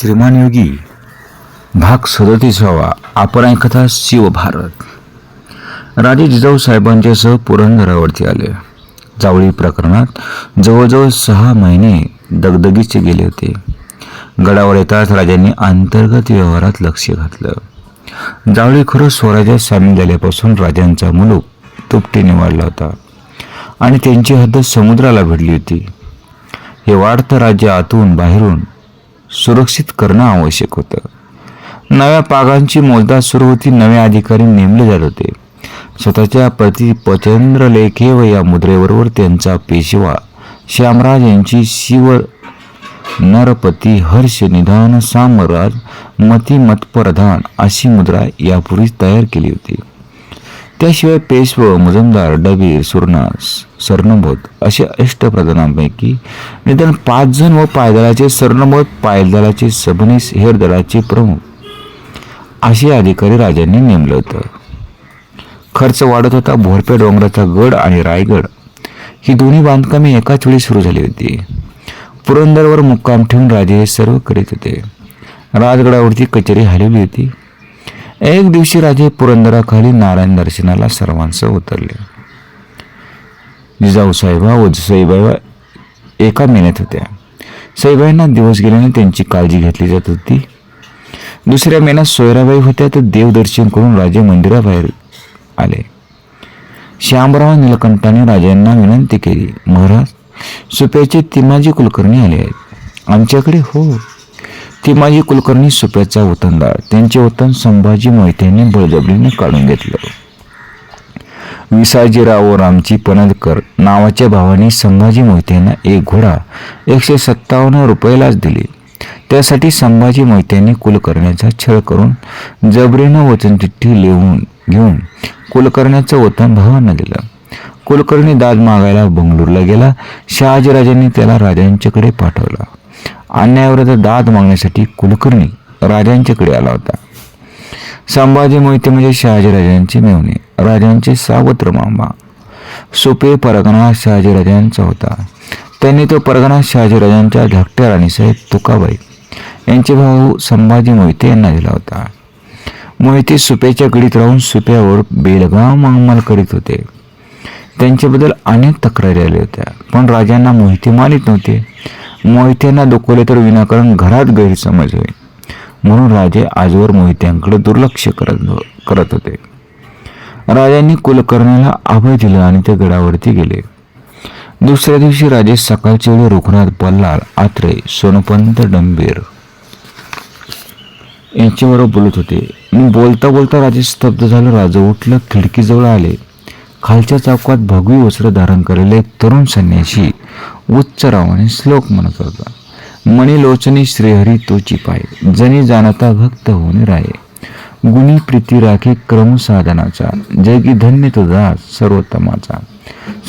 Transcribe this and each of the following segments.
श्रीमान योगी भाग सदतीसावा आपण ऐकता शिवभारत राजे जिजाऊ साहेबांच्यासह पुरंदरावरती आले. जावळी प्रकरणात जवळजवळ सहा महिने दगदगीचे गेले होते. गडावर येताच राजांनी अंतर्गत व्यवहारात लक्ष घातलं. जावळी खरं स्वराज्यात सामील झाल्यापासून राजांचा मुलूक तुपटीने वाढला होता आणि त्यांची हद्द समुद्राला भिडली होती. हे वाढतं राज्य आतून बाहेरून सुरक्षित करणं आवश्यक होतं. नव्या पागांची मोलदाद सुरू होती नवे अधिकारी नेमले जात होते. स्वतःच्या प्रति प्रचंड लेखे व या मुद्रेबरोबर त्यांचा पेशवा श्यामराज यांची शिव नरपती हर्ष निधान सामराज मती मतप्रधान अशी मुद्रा यापूर्वीच तयार केली होती. त्याशिवाय पेशव मुजमदार डबीर सुरनास सरनबोध असे अष्टप्रधानांपैकी निदान पाच जण व पायदळाचे सरनबोध पायदळाचे सबनीस हेर दलाचे प्रमुख. असे अधिकारी राजांनी नेमलं होतं. खर्च वाढत होता भोरपे डोंगराचा गड आणि रायगड. ही दोन्ही बांधकामे एकाच वेळी सुरू झाली होती. पुरंदरवर मुक्काम ठेवून राजे हे सर्व करीत होते. राजगडावरती कचेरी हलवली होती. एक दिवशी राजे पुरंदराखाली नारायण दर्शनाला सर्वांसह उतरले. जिजाऊ साहेबा व सईबाई एका मेन्यात होत्या. साईबाईंना दिवस गेल्याने त्यांची काळजी घेतली जात होती. दुसऱ्या मेन्यात सोयराबाई होत्या तर देवदर्शन करून राजे मंदिराबाहेर आले. श्यामराव निलकंठाने राजांना विनंती केली महाराज सुप्याचे तिमाजी कुलकर्णी आले आहेत. आमच्याकडे हो. तिमाजी कुलकर्णी सुप्याचा वतनदार. त्यांचे वतन संभाजी मोहित्यांनी बळजबरीने काढून घेतलं. विसाजीराव रामची पणदकर नावाच्या भावाने संभाजी मोहित्यांना एक घोडा एकशे सत्तावन्न रुपयालाच दिले. त्यासाठी संभाजी मोहित्यांनी कुलकर्ण्याचा छळ करून जबरीनं वचनचिठ्ठी लिहून घेऊन कुलकर्ण्याचं वतन भावांना दिलं. कुलकर्णी दाद मागायला बंगळूरला गेला. शहाजीराजांनी त्याला राजांच्याकडे पाठवला. अन्यायाविरुद्ध दाद मागण्यासाठी कुलकर्णी राजांच्याकडे आला होता. संभाजी मोहिते म्हणजे शहाजीराजांचे मेवणे राजांचे सावत्र मामा. सोपे परगणा शहाजीराजांचा होता. त्यांनी तो परगणा शहाजीराजांच्या धाकट्या राणीसाहेब तुकाबाई यांचे भाऊ संभाजी मोहिते यांना दिला होता. मोहिते सुप्याच्या गडीत राहून सुप्यावर बेलगाम अंगमाल करीत होते. त्यांच्याबद्दल अनेक तक्रारी आल्या होत्या. पण राजांना मोहिते मानित नव्हते. मोहित्यांना दुखवले तर विनाकारण घरात गैरसमज होईल म्हणून राजे आजवर मोहित्यांकडे दुर्लक्ष करत हो, करत होते. राजांनी कुलकर्ण्याला अभय दिलं आणि ते गडावरती गेले. दुसऱ्या दिवशी राजे सकाळच्या वेळी रुग्णात बल्लाळ आत्रे सोनपंत डंबीर यांच्याबरोबर बोलत होते. मी बोलता बोलता राजे स्तब्ध झालं. राजा उठलं खिडकीजवळ आले. खालच्या चौकात भगवी वस्त्र धारण केलेले एक तरुण संन्याशी उच्चराव आणि श्लोक म्हणत होता. मणी लोचनी श्रीहरी तोची पाय जनी जाणता भक्त होणे राये. गुणी प्रीती राखे क्रम साधनाचा जगी धन्य तो दास सर्वोत्तमाचा.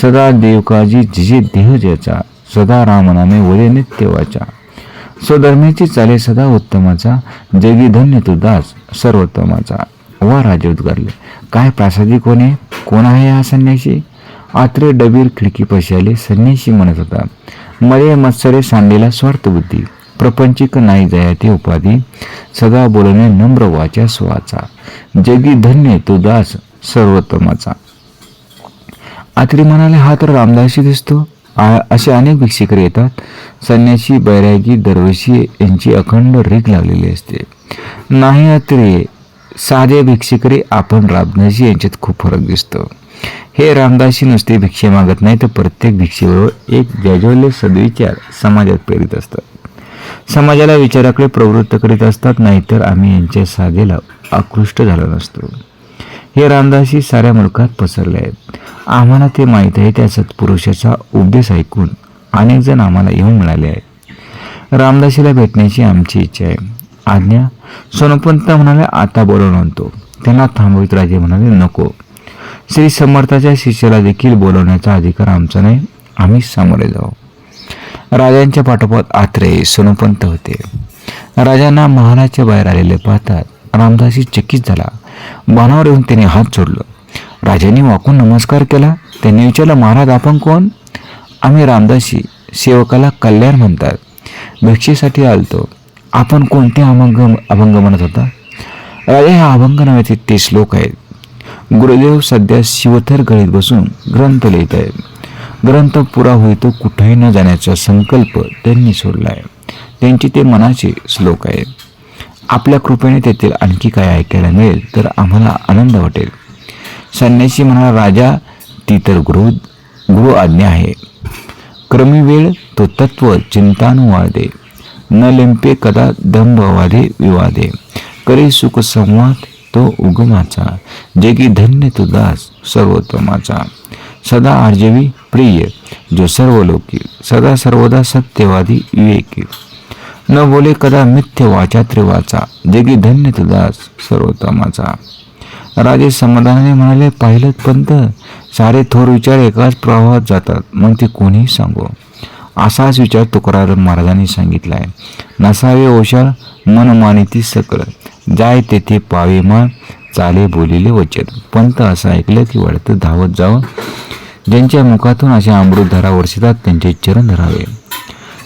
सदा देवकाजी जिजे देह ज्याचा सदा रामनामे वरे नित्यवाचा. स्वधर्माची चाले सदा उत्तमाचा जगी धन्य तो दास सर्वोत्तमाचा. वा राजे उद्गारले काय प्रासादिक कोणे कोण आहे हा संन्याशी आत्रे डबीर खिडकी पशाले संन्याशी म्हणत होता. मरे मत्सरे सांडेला स्वार्थ बुद्धी. प्रपंचिक नाही जयाते उपाधी. सदा बोलणे नम्र वाचा स्वाचा. जगी धन्य तो दास सर्वोत्तमाचा. आत्री म्हणाले हा तर रामदासी दिसतो. असे अनेक भिक्षिकरे येतात. संन्याशी बैरागी दरवर्षी यांची अखंड रीक लागलेली असते. नाही अत्रे साधे भिक्षिकरे आपण रामदासी यांच्यात खूप फरक दिसतो. हे रामदासी नुसते भिक्षे मागत नाही तर प्रत्येक भिक्षेबरोबर एक गॅजवले सद्विचार समाजात प्रेरित असतात. समाजाला विचाराकडे प्रवृत्त करीत असतात नाहीतर आम्ही यांच्या साधेला आकृष्ट झालो नसतो. हे रामदासी साऱ्या मुलकात पसरले आहेत. आम्हाला ते माहीत आहे त्या सत्पुरुषाचा उपदेश ऐकून अनेक जण आम्हाला येऊन मिळाले आहेत. रामदासीला भेटण्याची आमची इच्छा आहे. आज्ञा सोनपंत म्हणाले आता बोलवून आणतो. त्यांना थांबवित राजे म्हणाले नको. श्री समर्थाच्या शिष्याला देखील बोलवण्याचा अधिकार आमचा नाही. आम्ही सामोरे जाऊ. राजांच्या पाठोपाठ आत्रे सोनपंत होते. राजांना महालाच्या बाहेर आलेले पाहतात रामदासी चकित झाला. बाणावर येऊन त्याने हात सोडलं राजांनी वाकून नमस्कार केला. त्यांनी विचारलं महाराज आपण कोण? आम्ही रामदासी सेवकाला कल्याण म्हणतात. भिक्षेसाठी आलतो. आपण कोणते अभंग अभंग म्हणत होता? राजा ह्या अभंग नव्याचे ते श्लोक आहेत. गुरुदेव सध्या शिवथर गळीत बसून ग्रंथ लिहित आहेत ग्रंथ पुरा होईतो कुठेही न जाण्याचा संकल्प त्यांनी सोडला आहे त्यांचे ते मनाचे श्लोक आहेत. आपल्या कृपेने तेथील आणखी काय ऐकायला मिळेल तर आम्हाला आनंद वाटेल. संन्यासी म्हणाला राजा ती तर गुरु गुरु आज्ञा आहे. क्रमी वेळ तो तत्व चिंतानुवादे. न लिंपे कदा दंभवादे विवादे. करे सुख संवाद तो उगमाचा जे की धन्य तो दास सर्वोत्तमाचा. सदा आर्जवी प्रिय जो सर्व लोकी सदा सर्वदा सत्यवादी विवेकी. न बोले कदा मिथ्य वाचा त्रिवाचा जे की धन्य तो दास सर्वोत्तमाचा. राजे समाधानाने म्हणाले पाहिलं पंत सारे थोर विचार एकाच प्रवाहात जातात मग ते कोणीही सांगो. असाच विचार तुकाराम महाराजांनी सांगितलाय. नसावे ओशाळ मन मानिती सकळ जाय तेथे पावे माळ चाले बोलिले वचन. पंत असं ऐकलं की वाढतं धावत जावं. ज्यांच्या मुखातून अशा अमृतधारा वर्षितात त्यांचे चरण धरावे.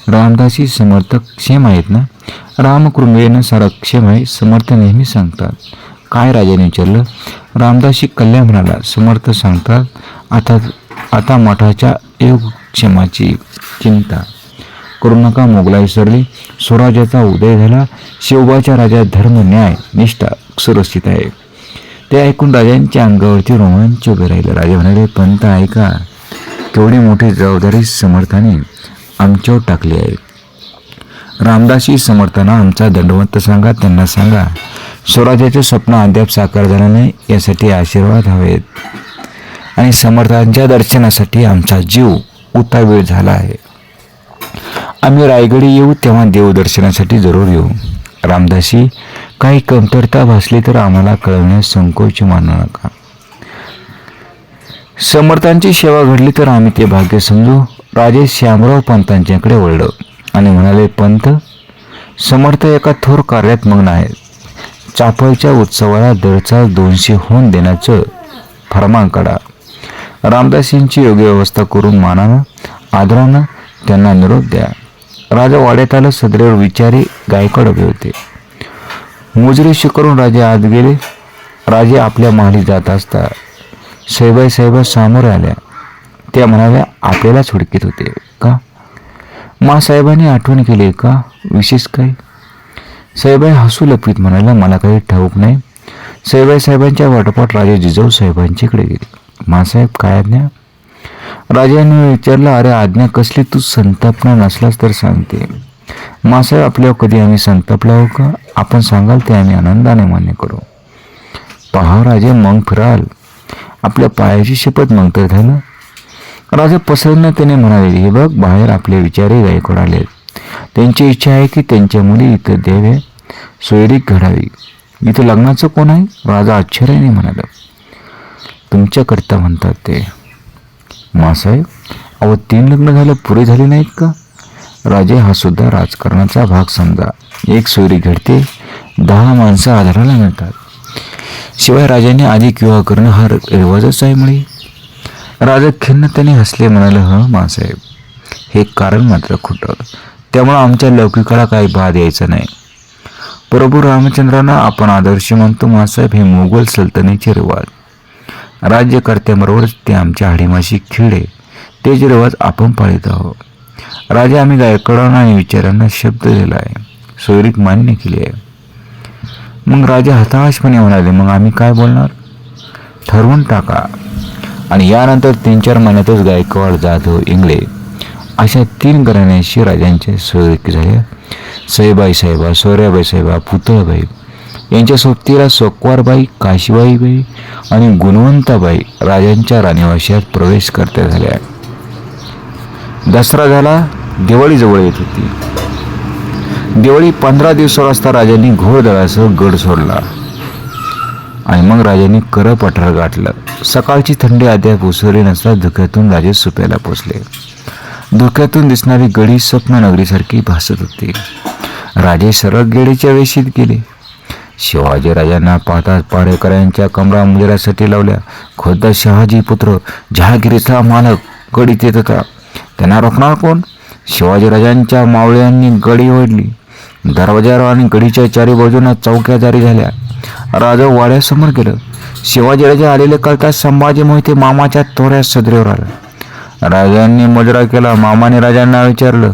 रामदासी समर्थक क्षेम आहेत ना? रामकृंगेनं सारा क्षेम आहे समर्थ नेहमी सांगतात. काय राजाने विचारलं? रामदासी कल्याण म्हणाला समर्थ सांगतात आता आता मठाच्या योगक्षेमाची चिंता. करू नका मोगलाई सरली. स्वराज्याचा उदय झाला. शिवबाच्या राजा धर्म न्याय निष्ठा सुरक्षित आहे. ते ऐकून राजांच्या अंगावरती रोमांच उभे राहिले राजा म्हणाले पंत ऐका. केवढी मोठी जबाबदारी समर्थाने आमच्यावर टाकली आहे. रामदासी समर्थांना आमचा दंडवंत सांगा त्यांना सांगा. स्वराज्याचे स्वप्न अद्याप साकार झाला नाही यासाठी आशीर्वाद हवेत. आणि समर्थांच्या दर्शनासाठी आमचा जीव उतावीळ झाला आहे. आम्ही रायगडी येऊ तेव्हा देवदर्शनासाठी जरूर येऊ. रामदासी काही कमतरता भासली तर आम्हाला कळवण्यास संकोच मानू नका. समर्थांची सेवा घडली तर आम्ही ते भाग्य समजू. राजे श्यामराव पंतांच्याकडे वळलं आणि म्हणाले पंत समर्थ एका थोर कार्यात मग्न आहेत. चाफळच्या उत्सवाला दरचा दोनशे होऊन देण्याचं फरमान काढा. रामदासींची योग्य व्यवस्था करून मानानं आदरानं त्यांना निरोप द्या. राजा वाड्यात आला सदरेवर विचारी गायकड उभे होते. मोजरे शिकरून राजे आत गेले. राजे आपल्या महाली जात असता. साहेबाई साहेबा सामोरे आल्या. त्या म्हणाल्या आपल्यालाच हुडकीत होते का? मासाहेबांनी आठवण केली का? विशेष काय? साहेबाई हसू लपवीत म्हणाला मला काही ठाऊक नाही. साहेबाई साहेबांच्या वाटोपाठ राजे जिजाऊ साहेबांच्याकडे गेले. मासाहेब काय आज्ञा? राजाने विचारलं अरे आज्ञा कसली? तू संतापणार नसलास तर सांगते. मासाहेब आपल्यावर कधी आम्ही संतापला हो का? आपण सांगाल ते आम्ही आनंदाने मान्य करू. पहा राजे मग फिराल. आपल्या पायाची शपथ मग तर झालं राजा पसरनं त्याने म्हणाले हे बघ बाहेर आपले विचारही गायकवाड आले त्यांची इच्छा आहे की त्यांच्या मुली इथं द्याव्या सोयरीक घडावी. इथं लग्नाचं कोण आहे? राजा आश्चर्याने म्हणाला. तुमच्याकरता म्हणतात ते. मासाहेब अहो तीन लग्न झालं पुरे झाले नाहीत का? राजे हा सुद्धा राजकारणाचा भाग समजा. एक सोयरी घडते दहा माणसं आधाराला मिळतात. शिवाय राजाने आधी विवाह करणं हा रिवाजच आहे मुळे राजा खिन्नतेने हसले म्हणाले ह मासाहेब हे कारण मात्र खोटं. त्यामुळं आमच्या लौकिकाला काही बाद यायचा नाही. प्रभू रामचंद्रांना आपण आदर्श म्हणतो मासाहेब हे मोगल सल्तनेचे रिवाज. राज्यकर्त्यांबरोबरच ते आमच्या हाडीमाशी खिळे. तेच रिवाज आपण पाळीत आहोत. राजा आम्ही गायकडांना आणि विचारांना शब्द दिला आहे. सोयरीक मान्य केली आहे. मग राजा हताशपणे म्हणाले मग आम्ही काय बोलणार? ठरवून टाका. आणि यानंतर तीन चार महिन्यातच गायकवाड जाधव इंगळे अशा तीन घराण्यांशी राजांचे सोयरीक झाले. सईबाई साहेबा सोऱ्याबाई साहेबा पुतळबाई यांच्या सोबतीला सोकवारबाई काशीबाईबाई आणि गुणवंताबाई राजांच्या राणीवाशात प्रवेश करता झाल्या. दसरा झाला दिवाळी जवळ येत होती. दिवाळी पंधरा दिवसावर असता राजांनी घोडदळासह गड सोडला. आणि मग राजांनी कर पठार गाठलं. सकाळची थंडी अद्याप उसरली नसता धुक्यातून राजे सुप्याला पोचले. धुक्यातून दिसणारी गडी स्वप्ननगरीसारखी भासत होती. राजे सरळ गेडीच्या वेशीत गेले. शिवाजी राजांना पाहताच पाडेकरांच्या कमरा मुजरासाठी लावल्या. खुद्द शहाजी पुत्र जहागिरीचा मालक गडीत येत होता. त्यांना रोखणार कोण? शिवाजीराजांच्या मावळ्यांनी गडी ओढली. दरवाजावर आणि गडीच्या चारी बाजूंना चौक्या जारी झाल्या. राजा वाड्यासमोर गेलं. शिवाजीराजे आलेले कळता संभाजी मोहिते मामाच्या तोऱ्या सदरेवर आला. राजांनी मुजरा केला. मामाने राजांना विचारलं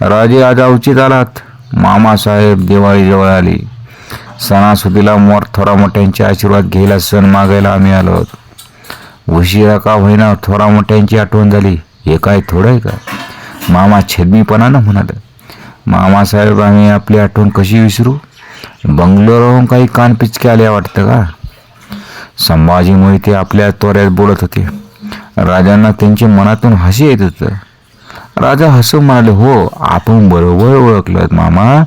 राजे आज अवचित आलात मामासाहेब दिवाळी जवळ आली. सणासुदीला मोर थोरा मोठ्यांचे आशीर्वाद घ्यायला सण मागायला आम्ही आलो आहोत उशिरा का होईना थोरा मोठ्यांची आठवण झाली. हे काय थोडं आहे का? मामा छेदमीपणानं म्हणाल मामासाहेब आम्ही आपली आठवण कशी विसरू? बंगलोरहून काही कानपिचके आल्या वाटतं का? संभाजी मोहिते आपल्या त्वऱ्यात बोलत होते राजांना त्यांच्या मनातून हसी येत होतं. राजा हसून म्हणाले हो आपण बरोबर ओळखलं मामा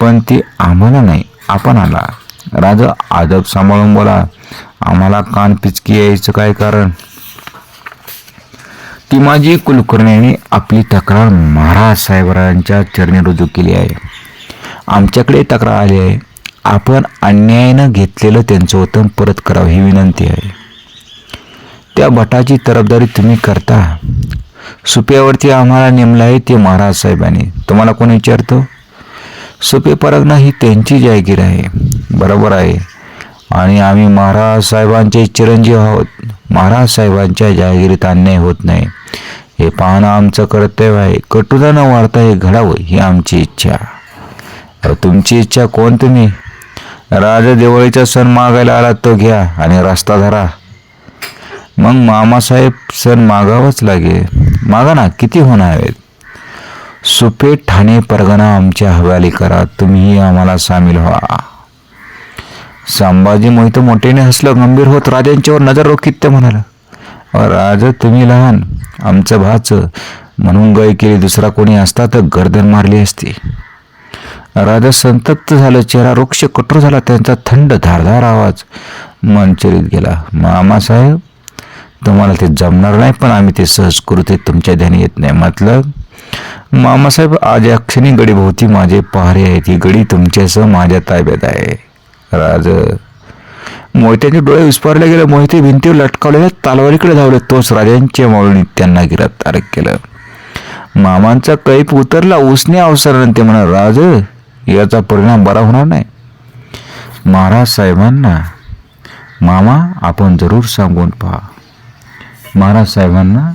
पण ते आम्हाला नाही. आपण आला. राजा आदब सांभाळून बोला. आम्हाला कान पिचकी यायचं काय कारण? ती माझी कुलकर्णीने आपली तक्रार महाराज साहेबांच्या चरणी रुजू केली आहे. आमच्याकडे तक्रार आली आहे. आपण अन्यायानं घेतलेलं त्यांचं वतन परत करावं ही विनंती आहे. त्या भटाची तरफदारी तुम्ही करता. सुप्यावरती आम्हाला नेमलं आहे ते महाराज साहेबांनी. तुम्हाला कोण विचारतो? सुपे परगणा ही त्यांची जायगीर आहे. बरोबर आहे. आणि आम्ही महाराज साहेबांचे चिरंजीव आहोत. महाराज साहेबांच्या जागिरीत अन्याय होत नाही. हे पाहणं आमचं कर्तव्य आहे. कटुता न वाढता हे घडावं ही आमची इच्छा. तुमची इच्छा कोण तुम्ही? राजा दिवाळीचा सण मागायला आला तो घ्या आणि रस्ता धरा. मग मामासाहेब सण मागावंच लागेल. मागा ना किती होणार आहेत? सुपे ठाणे परगणा आमच्या हवाली करा. तुम्हीही आम्हाला सामील व्हा. संभाजी मोहित मोठेने हसलं गंभीर होत राजांच्यावर नजर रोखीत ते म्हणाला राज तुम्ही लहान आमचं भाच. म्हणून गय केली दुसरा कोणी असता तर गर्दन मारली असती. राजा संतप्त झालं चेहरा वृक्ष कठोर झाला त्यांचा थंड धारधार आवाज मनचरीत गेला मामासाहेब तुम्हाला ते जमणार नाही पण आम्ही ते सहज करू ते तुमच्या ध्यानी येत नाही. मतलब मामासाहेब आज अक्षणी क्षणी गडीभोवती माझे पहारे आहेत. ही गडी तुमच्यासह माझ्या ताब्यात आहे. राज मोहित्याचे डोळे विस्पारले गेले. मोहिते भिंतीवर लटकावलेल्या तालवारीकडे धावले. तोच राजांच्या मावळीने त्यांना गिरफ्तार केलं. मामांचा कैप उतरला. उसने अवसराने ते म्हणा राज याचा परिणाम बरा होणार नाही. महाराज साहेबांना मामा आपण जरूर सांगून पहा. महाराज साहेबांना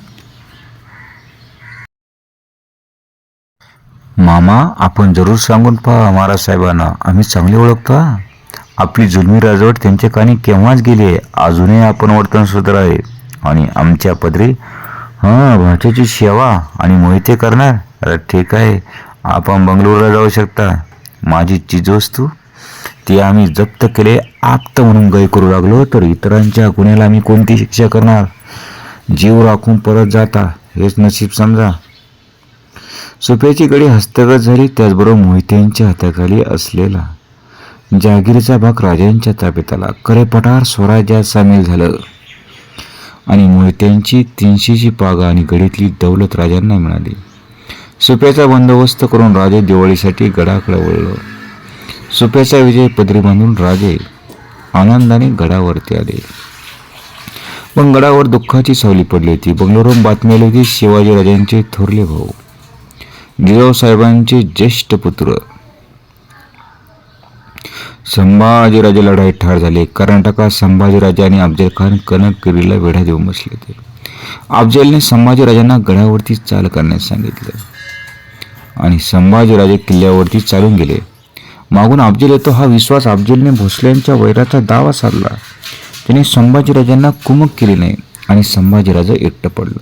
मामा आपण जरूर सांगून पहा महाराज साहेबांना. आम्ही चांगले ओळखतो आपली जुलमी राजवट त्यांच्या कानी केव्हाच गेली आहे? अजूनही आपण वर्तन सुधार आहे. आणि आमच्या पदरी हां भाच्याची सेवा आणि मोहिते करणार? अरे ठीक आहे. आपण बंगलोरला जाऊ शकता. माझी चीजवस्तू ती आम्ही जप्त केले आप्त म्हणून गय करू लागलो तर इतरांच्या गुन्ह्याला आम्ही कोणती शिक्षा करणार? जीव राखून परत जाता हेच नशीब समजा. सुप्याची गडी हस्तगत झाली त्याचबरोबर मोहित्यांच्या हाताखाली असलेला जहागीरचा भाग राजांच्या ताब्यात आला. करेपठार स्वराज्यात सामील झालं. आणि मोहित्यांची तीनशेची पागा आणि गडीतली दौलत राजांना मिळाली. सुप्याचा बंदोबस्त करून राजे दिवाळीसाठी गडाकडे वळलं. सुप्याचा विजय पदरी बांधून राजे आनंदाने गडावरती आले. पण गडावर दुःखाची सावली पडली होती. बंगलोरून बातमी आली होती शिवाजीराजांचे थोरले भाऊ. जिजाऊसाहेबांचे ज्येष्ठ पुत्र. संभाजीराजे लढाईत ठार झाले. कर्नाटकात संभाजीराजे आणि अफजल खान कनकगिरीला वेढा देऊन बसले होते. अफजलने संभाजीराजांना गडावरती चाल करण्यास सांगितलं. आणि संभाजीराजे किल्ल्यावरती चालून गेले. मागून अफजल येतो हा विश्वास अफजलने भोसल्यांच्या वैराचा दावा साधला. त्याने संभाजीराजांना कुमक केली नाही आणि संभाजीराजा एकटं पडलं.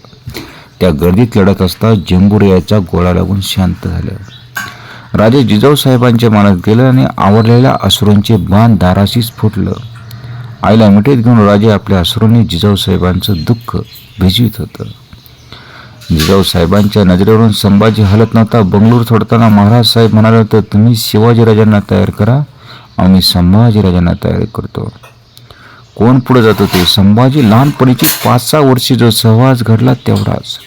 त्या गर्दीत लढत असता जंबुरियाचा गोळा लागून शांत झालं. राजे जिजाऊ साहेबांच्या मनात गेलं आणि आवडलेल्या अश्रूंचे बाण दाराशीच फुटलं. आईला मिठीत घेऊन राजे आपल्या अश्रूंनी जिजाऊ साहेबांचं दुःख भिजवीत होतं. जिजाऊ साहेबांच्या नजरेवरून संभाजी हलत नव्हता. बंगळूर सोडताना महाराज साहेब म्हणाले तर तुम्ही शिवाजीराजांना तयार करा आम्ही संभाजीराजांना तयार करतो. कोण पुढे जात होते संभाजी लहानपणीची पाच सहा वर्षी जो सहवास घडला तेवढाच.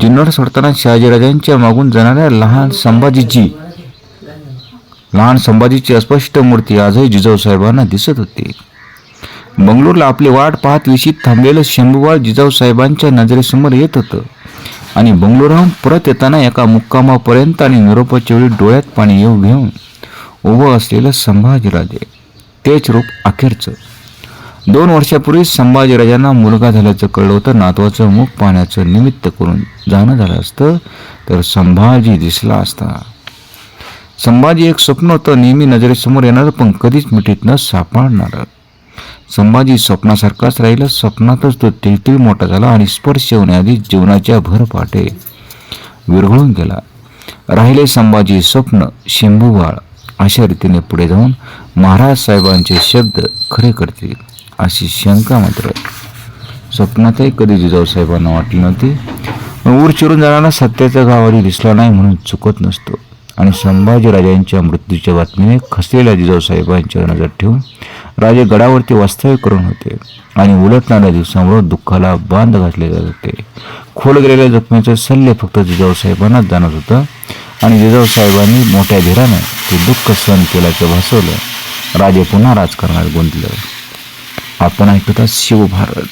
जुन्नर सोडताना शहाजीराजांच्या मागून जाणाऱ्या लहान संभाजीची लहान संभाजीची अस्पष्ट मूर्ती आजही जिजाऊ साहेबांना दिसत होती. बंगळूरला आपली वाट पाहत विशीत थांबलेलं शंभूबाळ जिजाऊ साहेबांच्या नजरेसमोर येत होतं आणि बंगलोराहून परत येताना एका मुक्कामापर्यंत आणि निरोपाच्या वेळी डोळ्यात पाणी येऊ घेऊन उभं असलेलं संभाजीराजे. तेच रूप अखेरचं. दोन वर्षापूर्वी संभाजीराजांना मुलगा झाल्याचं कळलं होतं. नातवाचं मुख पाहण्याचं निमित्त करून जाणं झालं असतं तर संभाजी दिसला असता. संभाजी एक स्वप्न होतं नेहमी नजरेसमोर येणारं पण कधीच मिठीत न सापडणारं. संभाजी स्वप्नासारखाच राहिला स्वप्नातच तो तिळतिळ मोठा झाला आणि स्पर्श होण्याआधी जीवनाच्या भर पाटे विरघळून गेला. राहिले संभाजी स्वप्न शिंभूबाळ अशा रीतीने पुढे जाऊन महाराज साहेबांचे शब्द खरे करतील. अशी शंका मात्र स्वप्नातही कधी जिजाऊ साहेबांना वाटली नव्हती. ऊर चिरून जाणारा सत्याचा गावाडी दिसला नाही म्हणून चुकत नसतो. आणि संभाजीराजांच्या मृत्यूच्या बातमीने खसलेल्या जिजाऊसाहेबांच्या नजर ठेवून राजे गडावरती वास्तव्य करून होते. आणि उलटणाऱ्या दिवसामुळे दुःखाला बांध घातले जात होते. खोल गेलेल्या जखमेचं सल्ले फक्त जिजाऊ साहेबांनाच जाणत होतं. आणि जिजाऊ साहेबांनी मोठ्या धीरानं ते दुःख सहन केल्याचं भासवलं. राजे पुन्हा राजकारणात गुंतलं. आपण ऐकतात शिवभारत